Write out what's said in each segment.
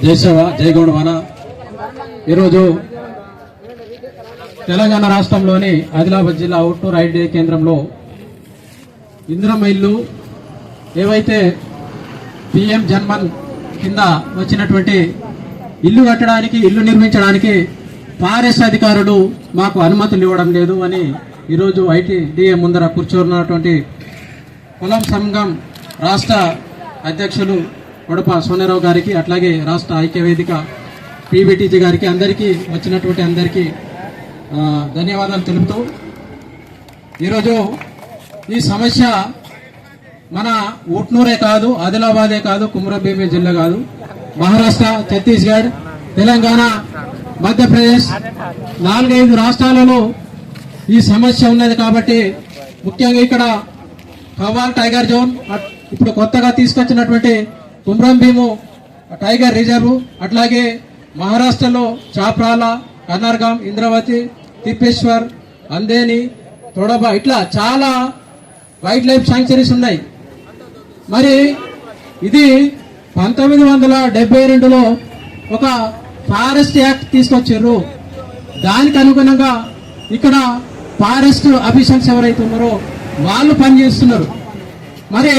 జై శివ జై ఈరోజు తెలంగాణ రాష్ట్రంలోని ఆదిలాబాద్ జిల్లా అవుట్డోర్ ఐటీ కేంద్రంలో ఇందిరమ్మ ఇల్లు ఏవైతే పిఎం జన్మన్ కింద వచ్చినటువంటి ఇల్లు కట్టడానికి ఇల్లు నిర్మించడానికి ఫారెస్ట్ అధికారులు మాకు అనుమతులు ఇవ్వడం లేదు అని ఈరోజు ఐటీ డిఎం ముందర కూర్చున్నటువంటి కులం సంఘం రాష్ట్ర అధ్యక్షులు కొడప సోనారావు గారికి అట్లాగే రాష్ట్ర ఐక్యవేదిక పీబీటీజీ గారికి అందరికీ వచ్చినటువంటి అందరికీ ధన్యవాదాలు తెలుపుతూ ఈరోజు ఈ సమస్య మన ఉట్నూరే కాదు ఆదిలాబాదే కాదు కుమ్రభీమి జిల్లా కాదు. మహారాష్ట్ర ఛత్తీస్గఢ్ తెలంగాణ మధ్యప్రదేశ్ నాలుగైదు రాష్ట్రాలలో ఈ సమస్య ఉన్నది కాబట్టి ముఖ్యంగా ఇక్కడ కవాల్ టైగర్ జోన్ అట్- ఇప్పుడు కొత్తగా తీసుకొచ్చినటువంటి కుమ్రం భీము టైగర్ రిజర్వ్ అట్లాగే మహారాష్ట్రలో చాప్రాల కన్నర్గాం ఇంద్రావతి తిప్పేశ్వర్ అందేని తొడబ ఇట్లా చాలా వైల్డ్ లైఫ్ శాంక్చరీస్ ఉన్నాయి. మరి ఇది పంతొమ్మిది వందల డెబ్బై రెండులో ఒక ఫారెస్ట్ యాక్ట్ తీసుకొచ్చారు. దానికి అనుగుణంగా ఇక్కడ ఫారెస్ట్ అఫీషియల్స్ ఎవరైతే ఉన్నారో వాళ్ళు పనిచేస్తున్నారు. మరి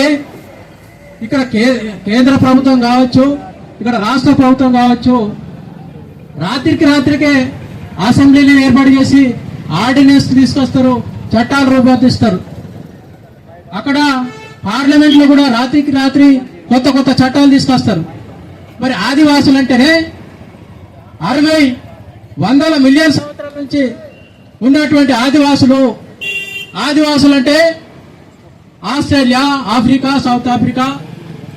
ఇక్కడ కే- కేంద్ర ప్రభుత్వం కావచ్చు ఇక్కడ రాష్ట్ర ప్రభుత్వం కావచ్చు రాత్రికి రాత్రికే అసెంబ్లీని ఏర్పాటు చేసి ఆర్డినెన్స్ తీసుకొస్తారు చట్టాలు రూపొందిస్తారు. అక్కడ పార్లమెంట్లో కూడా రాత్రికి రాత్రి కొత్త కొత్త చట్టాలు తీసుకొస్తారు. మరి ఆదివాసులు అంటేనే అరవై వందల మిలియన్ సంవత్సరాల నుంచి ఉన్నటువంటి ఆదివాసులు. ఆదివాసులు అంటే Australia Africa South Africa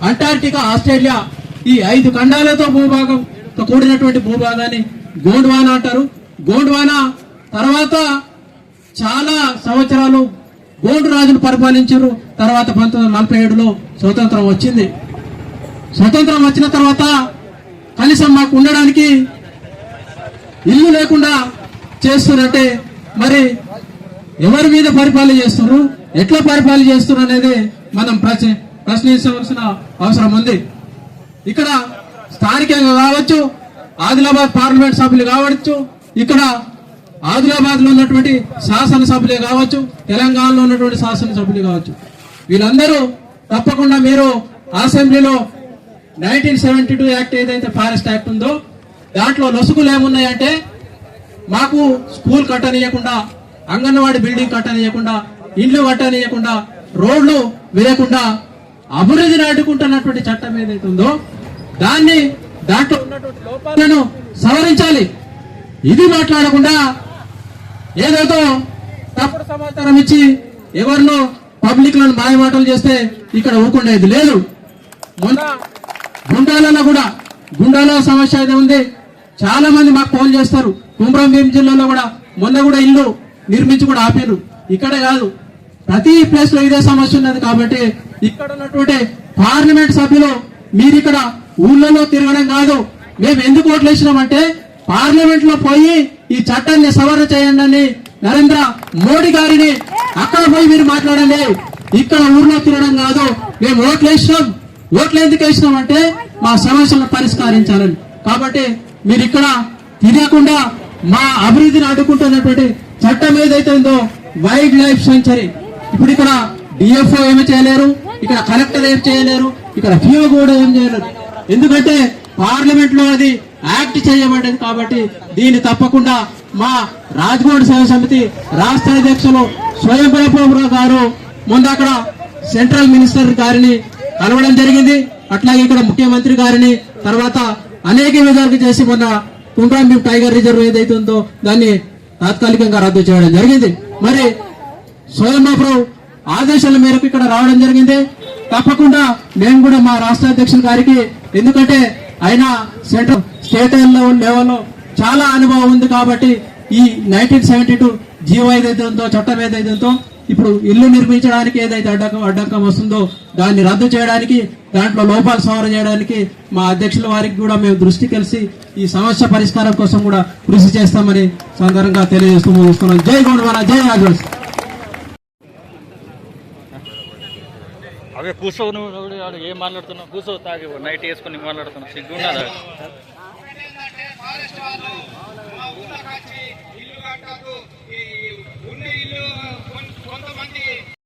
Antarctica Australia ఈ ఐదు ఖండాలతో భూభాగం కూడినటువంటి భూభాగాన్ని గోండ్వానా అంటారు. గోండ్వానా తర్వాత చాలా సంవత్సరాలు గోండు రాజులు పరిపాలించారు. తర్వాత పంతొమ్మిది వందల నలభై ఏడులో స్వతంత్రం వచ్చింది. స్వతంత్రం వచ్చిన తర్వాత కనీసం మాకు ఉండడానికి ఇల్లు లేకుండా చేస్తున్నట్టే మరి ఎవరి మీద పరిపాలన చేస్తున్నారు? ఎట్లా పరిపాలన చేస్తున్నారు అనేది మనం ప్రచ ప్రశ్నించవలసిన అవసరం ఉంది. ఇక్కడ స్థానికంగా కావచ్చు ఆదిలాబాద్ పార్లమెంట్ సభ్యులు కావచ్చు ఇక్కడ ఆదిలాబాద్లో ఉన్నటువంటి శాసనసభ్యులే కావచ్చు తెలంగాణలో ఉన్నటువంటి శాసనసభ్యులు కావచ్చు. వీళ్ళందరూ తప్పకుండా మీరు అసెంబ్లీలో నైన్టీన్ సెవెంటీ టూ యాక్ట్ ఏదైతే ఫారెస్ట్ యాక్ట్ ఉందో దాంట్లో లొసుగులు ఏమున్నాయంటే మాకు స్కూల్ కట్టనీయకుండా అంగన్వాడీ బిల్డింగ్ కట్టనీయకుండా ఇండ్లు కట్టనీయకుండా రోడ్లు వేయకుండా అభివృద్ధిని అడ్డుకుంటున్నటువంటి చట్టం ఏదైతే ఉందో దాన్ని దాంట్లో ఉన్నటువంటి లోపాలను సవరించాలి. ఇది మాట్లాడకుండా ఏదైతే తప్పుడు సమాచారం ఇచ్చి ఎవరినో పబ్లిక్ మాయమాటలు చేస్తే ఇక్కడ ఊకుండేది లేదు. మొన్న గుండాలలో కూడా గుండాల సమస్య అయితే ఉంది చాలా మంది మాకు ఫోన్ చేస్తారు. కుమ్రం భీం జిల్లాలో కూడా మొన్న కూడా ఇల్లు నిర్మించి కూడా ఆపారు. ఇక్కడ కాదు ప్రతి ప్లేస్లో ఇదే సమస్య ఉన్నది కాబట్టి ఇక్కడ ఉన్నటువంటి పార్లమెంట్ సభ్యులు మీరు ఇక్కడ ఊళ్ళలో తిరగడం కాదు. మేము ఎందుకు ఓట్లు వేసినామంటే పార్లమెంట్లో పోయి ఈ చట్టాన్ని సవరణ చేయండి అని నరేంద్ర మోడీ గారిని. అక్కడ పోయి మీరు మాట్లాడండి. ఇక్కడ ఊర్లో తిరగడం కాదు. మేము ఓట్లు వేసినాం ఓట్లు ఎందుకు వేసినాం అంటే మా సమస్యలను పరిష్కరించాలని. కాబట్టి మీరు ఇక్కడ తిరగకుండా మా అభివృద్ధిని అడ్డుకుంటున్నటువంటి చట్టం ఏదైతే ఉందో వైల్డ్ లైఫ్ సెంచరీ. ఇప్పుడు ఇక్కడ డిఎఫ్ఓ ఏమి చేయలేరు? ఇక్కడ కలెక్టర్ ఏం చేయలేరు? ఇక్కడ ఫీఓ కూడా ఏం చేయలేరు. ఎందుకంటే పార్లమెంట్లో అది యాక్ట్ చేయబడ్డది కాబట్టి దీన్ని తప్పకుండా మా రాజ్కోట్ సేవ సమితి రాష్ట్ర అధ్యక్షులు స్వయం ప్రభావరావు గారు ముందు అక్కడ సెంట్రల్ మినిస్టర్ గారిని కలవడం జరిగింది. అట్లాగే ఇక్కడ ముఖ్యమంత్రి గారిని తర్వాత అనేక విధాలుగా చేసి మొన్న కుంట్రాంబి టైగర్ రిజర్వ్ ఏదైతే ఉందో దాన్ని తాత్కాలికంగా రద్దు చేయడం జరిగింది. మరి స్వయంబాబురావు ఆదేశాల మేరకు ఇక్కడ రావడం జరిగింది. తప్పకుండా మేము కూడా మా రాష్ట్ర అధ్యక్షుల గారికి ఎందుకంటే ఆయన సెంట్రల్ స్టేట్ లెవెల్లో చాలా అనుభవం ఉంది కాబట్టి ఈ నైన్టీన్ సెవెంటీ టూ జీవో ఏదైతే ఉందో చట్టం ఏదైతే ఉందో ఇప్పుడు ఇల్లు నిర్మించడానికి ఏదైతే అడ్డంకం అడ్డంకం వస్తుందో దాన్ని రద్దు చేయడానికి దాంట్లో లోపాలు సవరణ చేయడానికి మా అధ్యక్షుల వారికి కూడా మేము దృష్టి కలిసి ఈ సమస్య పరిష్కారం కోసం కూడా కృషి చేస్తామని సందర్భంగా తెలియజేస్తూ ముగిస్తున్నాం. జై గౌడవన జై ఆదివాసి. అదే కూర్చో నువ్వు ఏం మాట్లాడుతున్నావు? కూర్చో తాగి నైట్ వేసుకొని మాట్లాడుతున్నావు? సిగ్గున్నా ఫారెస్ట్